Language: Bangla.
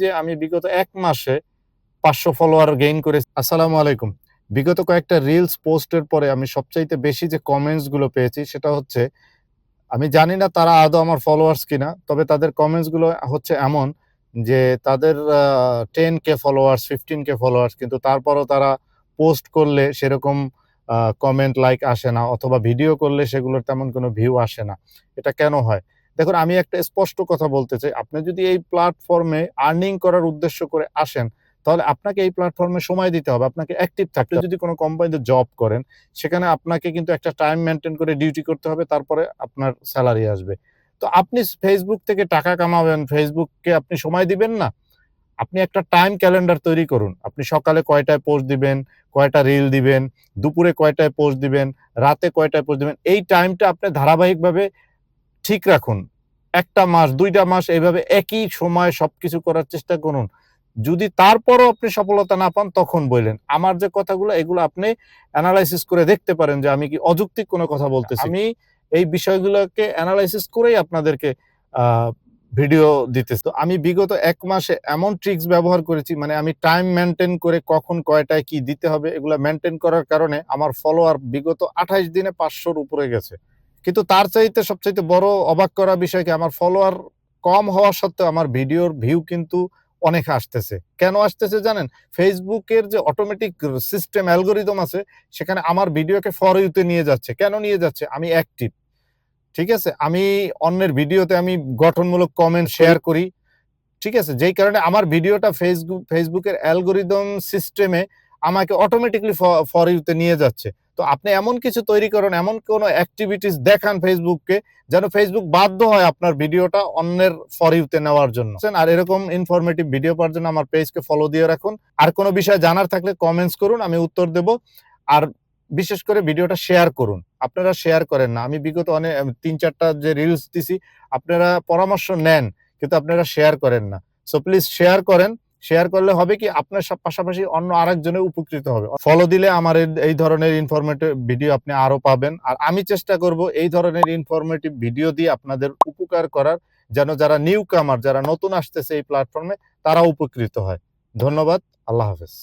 যে আমি বিগত এক মাসে পাঁচশো ফলোয়ার গেইন করে আসসালামু আলাইকুম। বিগত কয়েকটা রিলস পোস্টের পরে আমি সবচাইতে বেশি যে কমেন্টসগুলো পেয়েছি সেটা হচ্ছে, আমি জানি না তারা আদৌ আমার ফলোয়ার্স কিনা, তবে তাদের কমেন্টসগুলো হচ্ছে এমন যে তাদের ten K followers fifteen K followers কিন্তু তারপরও তারা পোস্ট করলে সেরকম কমেন্ট লাইক আসে না, অথবা ভিডিও করলে সেগুলোর তেমন কোনো ভিউ আসে না। এটা কেন হয়? দেখুন আমি একটা স্পষ্ট কথা বলতে চাই। আপনি যদি এই প্ল্যাটফর্মে আর্নিং করার উদ্দেশ্য করে আসেন তাহলে আপনাকে এই প্ল্যাটফর্মে সময় দিতে হবে। আপনাকে অ্যাক্টিভ থাকতে। যদি কোনো কোম্পানিতে জব করেন সেখানে আপনাকে কিন্তু একটা টাইম মেনটেন করে ডিউটি করতে হবে। তারপরে আপনার স্যালারি আসবে। তো আপনি ফেসবুক থেকে টাকা কামাবেন ফেসবুককে আপনি সময় দিবেন না। আপনি একটা টাইম ক্যালেন্ডার তৈরি করুন। আপনি সকালে কয়টায় পোস্ট দিবেন কয়টা রিল দিবেন দুপুরে কয়টায় পোস্ট দিবেন রাতে কয়টায় পোস্ট দিবেন এই টাইমটা আপনি ধারাবাহিকভাবে ঠিক রাখুন। একটা মাস দুইটা মাস এইভাবে একই সময় সবকিছু করার চেষ্টা করুন। যদি তারপরও আপনি সফলতা না পান তখন বললেন। আমার যে কথাগুলো এগুলো আপনি অ্যানালাইসিস করে দেখতে পারেন যে আমি কি অযৌক্তিক কোনো কথা বলতেছি। আমি এই বিষয়গুলোকে অ্যানালাইসিস করেই আপনাদেরকে ভিডিও দিতেছি। তো আমি বিগত এক মাসে এমন ট্রিক্স ব্যবহার করেছি মানে আমি টাইম মেনটেন করে কখন কয়টায় কি দিতে হবে এগুলো মেনটেন করার কারণে আমার ফলোয়ার বিগত আঠাইশ দিনে পাঁচশোর উপরে গেছে। কিন্তু তার চাইতে সবচাইতে বড় অবাক করা বিষয় কি আমার ফলোয়ার কম হওয়া সত্ত্বেও আমার ভিডিওর ভিউ কিন্তু অনেক আসতেছে। কেন আসতেছে জানেন? ফেসবুকের যে অটোমেটিক সিস্টেম অ্যালগোরিদম আছে সেখানে আমার ভিডিওকে ফর ইউতে নিয়ে যাচ্ছে। কেন নিয়ে যাচ্ছে? আমি অ্যাক্টিভ ঠিক আছে? আমি অন্যের ভিডিওতে আমি গঠনমূলক কমেন্ট শেয়ার করি। ঠিক আছে? যেই কারণে আমার ভিডিওটা ফেসবুক ফেসবুকের অ্যালগোরিদম সিস্টেমে আমাকে অটোমেটিকলি ফর ইউতে নিয়ে যাচ্ছে। তো আপনি এমন কিছু তৈরি করুন, এমন কোনো অ্যাক্টিভিটিস দেখান ফেসবুককে যেন ফেসবুক বাধ্য হয় আপনার ভিডিওটা অন্যের ফর ইউতে নেওয়ার জন্য। আর এরকম ইনফরমেটিভ ভিডিও পাওয়ার জন্য আমার পেজকে ফলো দিয়ে রাখুন। আর কোনো বিষয় জানার থাকলে কমেন্টস করুন, আমি উত্তর দেব। আর বিশেষ করে ভিডিওটা শেয়ার করুন। আপনারা শেয়ার করেন না। আমি বিগত অনেক তিন চারটা যে রিলস দিছি, আপনারা পরামর্শ নেন, কিন্তু আপনারা শেয়ার করেন না। সো প্লিজ শেয়ার করেন। শেয়ার করলে হবে কি আপনার সব পাশাপাশি অন্য আরেকজনে উপকৃত হবে। ফলো দিলে আমার এই ধরনের ইনফরমেটিভ ভিডিও আপনি আরও পাবেন। আর আমি চেষ্টা করব এই ধরনের ইনফরমেটিভ ভিডিও দিয়ে আপনাদের উপকার করার, যেন যারা নিউ কামার যারা নতুন আসতেছে এই প্ল্যাটফর্মে তারা উপকৃত হয়। ধন্যবাদ। আল্লাহ হাফেজ।